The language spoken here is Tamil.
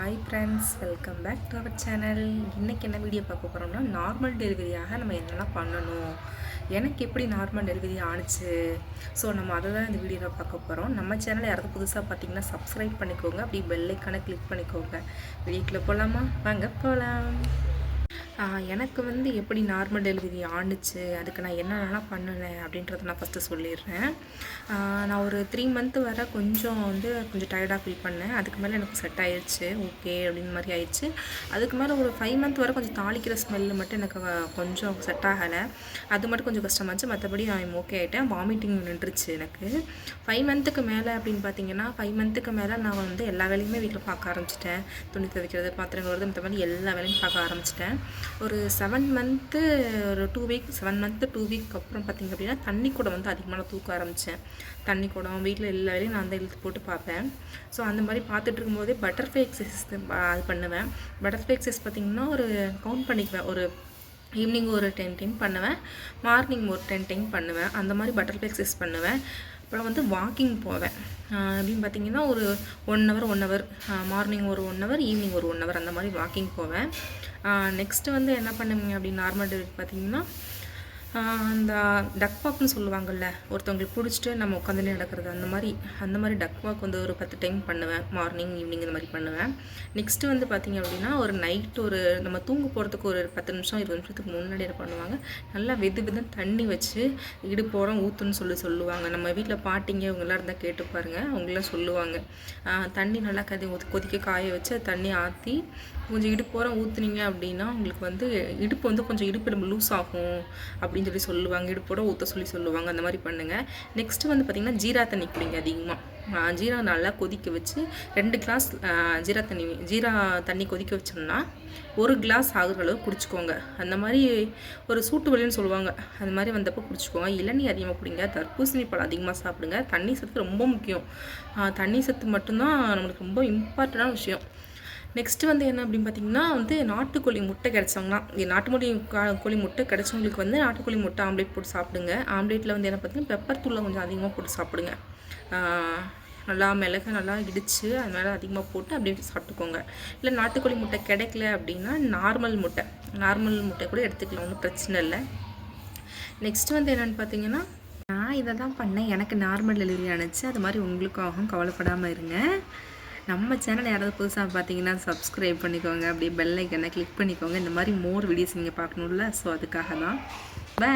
Hi friends welcome back to our channel இன்றைக்கி என்ன வீடியோ பார்க்க போகிறோம்னா நார்மல் டெலிவரியாக நம்ம என்னெல்லாம் பண்ணணும்? எனக்கு எப்படி நார்மல் டெலிவரி ஆணுச்சு? ஸோ நம்ம அதை தான் இந்த வீடியோவில் பார்க்க போகிறோம் நம்ம சேனல் யாராவது புதுசாக பார்த்தீங்கன்னா சப்ஸ்கிரைப் பண்ணிக்கோங்க. அப்படி பெல்லைக்கான கிளிக் பண்ணிக்கோங்க. வீட்டில் போகலாமா வாங்க போகலாம் எனக்கு வந்து எப்படி நார்மல் டெலிவரி ஆணுச்சு அதுக்கு நான் என்னென்னலாம் பண்ணினேன் அப்படின்றத நான் ஃபஸ்ட்டு சொல்லிடுறேன். நான் ஒரு த்ரீ மந்த் வர கொஞ்சம் வந்து கொஞ்சம் டயர்டாக ஃபீல் பண்ணேன். அதுக்கு மேலே எனக்கு செட் ஆயிடுச்சு ஓகே அப்படின்னு மாதிரி ஆயிடுச்சு அதுக்கு மேலே ஒரு ஃபைவ் மந்த் வரை கொஞ்சம் தாளிக்கிற ஸ்மெல்லு மட்டும் எனக்கு கொஞ்சம் செட் ஆகலை. அது மட்டும் கொஞ்சம் கஷ்டமாச்சு மற்றபடி நான் ஓகே ஆகிட்டேன் வாமிட்டிங் நின்றுச்சு எனக்கு. ஃபைவ் மந்த்துக்கு மேலே அப்படின்னு பார்த்தீங்கன்னா ஃபைவ் மந்த்துக்கு மேலே நான் வந்து எல்லா வேலையுமே வீட்டில் பார்க்க ஆரம்பிச்சிட்டேன். துணி துவைக்கிறது பாத்திரம் மற்ற மாதிரி எல்லா வேலையும் பார்க்க ஆரம்பிச்சிட்டேன். ஒரு செவன் மந்த்து ஒரு two week seven month two week அப்புறம் பார்த்தீங்க அப்படின்னா தண்ணி குடம் வந்து அதிகமாக நான் தூக்க ஆரம்பித்தேன் தண்ணி குடம் வீட்டில் எல்லா வேலையும் நான் தான் இழுத்து போட்டு பார்ப்பேன். ஸோ அந்த மாதிரி பார்த்துட்டு இருக்கும்போதே பட்டர்ஃப்ளை எக்ஸசைஸ் அது பண்ணுவேன். பட்டர்ஃப்ளை எக்ஸசைஸ் பார்த்திங்கன்னா ஒரு கவுண்ட் பண்ணிக்குவேன். ஒரு ஈவினிங் ஒரு டென் டைம் பண்ணுவேன். மார்னிங் ஒரு டென் டைம் பண்ணுவேன். அந்த மாதிரி பட்டர்ஃப்ளை எக்ஸசைஸ் பண்ணுவேன். அப்புறம் வந்து வாக்கிங் போவேன். அப்படின்னு பார்த்தீங்கன்னா ஒரு one hour one hour morning ஒரு ஒன் ஹவர் ஈவினிங் ஒரு ஒன் ஹவர் அந்த மாதிரி வாக்கிங் போவேன். நெக்ஸ்ட்டு வந்து என்ன பண்ணுவீங்க அப்படின்னு நார்மல் டெலிவரி பார்த்தீங்கன்னா அந்த டக் வாக்னு சொல்லுவாங்கள்ல ஒருத்தவங்களுக்கு பிடிச்சிட்டு நம்ம உட்காந்துனே நடக்கிறது அந்த மாதிரி அந்த மாதிரி டக் வாக் வந்து ஒரு பத்து டைம் பண்ணுவேன். மார்னிங் ஈவினிங் இந்த மாதிரி பண்ணுவேன். நெக்ஸ்ட்டு வந்து பார்த்தீங்க அப்படின்னா ஒரு நைட் ஒரு நம்ம தூங்க போகிறதுக்கு ஒரு பத்து நிமிஷம் இருபது நிமிஷத்துக்கு முன்னாடி என்ன பண்ணுவாங்க நல்லா வெது வெதுன்னு தண்ணி வச்சு இடுப்போரம் ஊற்றுன்னு சொல்லி சொல்லுவாங்க. நம்ம வீட்டில் பாட்டிங்க இவங்களாம் இருந்தால் கேட்டு பாருங்கள் அவங்களாம் சொல்லுவாங்க. தண்ணி நல்லா கதி கொதிக்க காய வச்சு தண்ணி ஆற்றி கொஞ்சம் இடுப்போரம் ஊற்றுனீங்க அப்படின்னா உங்களுக்கு வந்து இடுப்பு வந்து கொஞ்சம் இடுப்பு நம்ம லூஸ் ஆகும். அப்படி அப்படின்னு சொல்லி சொல்லுவாங்க இடுப்போட ஊற்ற சொல்லி சொல்லுவாங்க அந்த மாதிரி பண்ணுங்கள் நெக்ஸ்ட்டு வந்து பார்த்திங்கன்னா ஜீரா தண்ணி குடிங்க அதிகமாக ஜீரா நல்லா கொதிக்க வச்சு ரெண்டு கிளாஸ் ஜீரா தண்ணி ஜீரா தண்ணி கொதிக்க வச்சோம்னா ஒரு கிளாஸ் ஆகுற அளவு குடிச்சுக்கோங்க. அந்த மாதிரி ஒரு சூட்டு வலின்னு சொல்லுவாங்க. அந்த மாதிரி வந்தப்போ குடிச்சுக்கோங்க. இளநீ அதிகமாக குடிங்க. தர்பூசணி பழம் அதிகமாக சாப்பிடுங்க. தண்ணி சத்து ரொம்ப முக்கியம். தண்ணி சத்து மட்டும்தான் நம்மளுக்கு ரொம்ப இம்பார்ட்டண்டான விஷயம். நெக்ஸ்ட் வந்து என்ன அப்படின்னு பார்த்தீங்கன்னா வந்து நாட்டுக்கோழி முட்டை கிடைச்சவங்கன்னா இங்கே நாட்டுக்கோழி கா- கோழி முட்டை கிடைச்சவங்களுக்கு வந்து நாட்டுக்கோழி முட்டை ஆம்லேட் போட்டு சாப்பிடுங்க. ஆம்லேட்டில் வந்து என்ன பார்த்தீங்கன்னா பெப்பர் தூளை கொஞ்சம் அதிகமாக போட்டு சாப்பிடுங்க. நல்லா மிளகு நல்லா இடித்து அது மேலே அதிகமாக போட்டு அப்படியே சாப்பிட்டுக்கோங்க. இல்லை நாட்டுக்கோழி முட்டை கிடைக்கல அப்படின்னா நார்மல் முட்டை. நார்மல் முட்டை கூட எடுத்துக்கலாம் ஒன்றும் பிரச்சனை இல்லை. நெக்ஸ்ட் வந்து என்னென்னு பார்த்தீங்கன்னா நான் இதை தான் பண்ணேன். எனக்கு நார்மல் டெலிவரி ஆணுச்சு அது மாதிரி உங்களுக்காகவும் கவலைப்படாமல் இருங்க. நம்ம சேனல் யாராவது புதுசாக பார்த்தீங்கன்னா சப்ஸ்கிரைப் பண்ணிக்கோங்க. அப்படியே பெல் ஐக்கனை கிளிக் பண்ணிக்கோங்க. இந்த மாதிரி மோர் வீடியோஸ் நீங்கள் பார்க்கணும்ல. ஸோ அதுக்காக தான் பை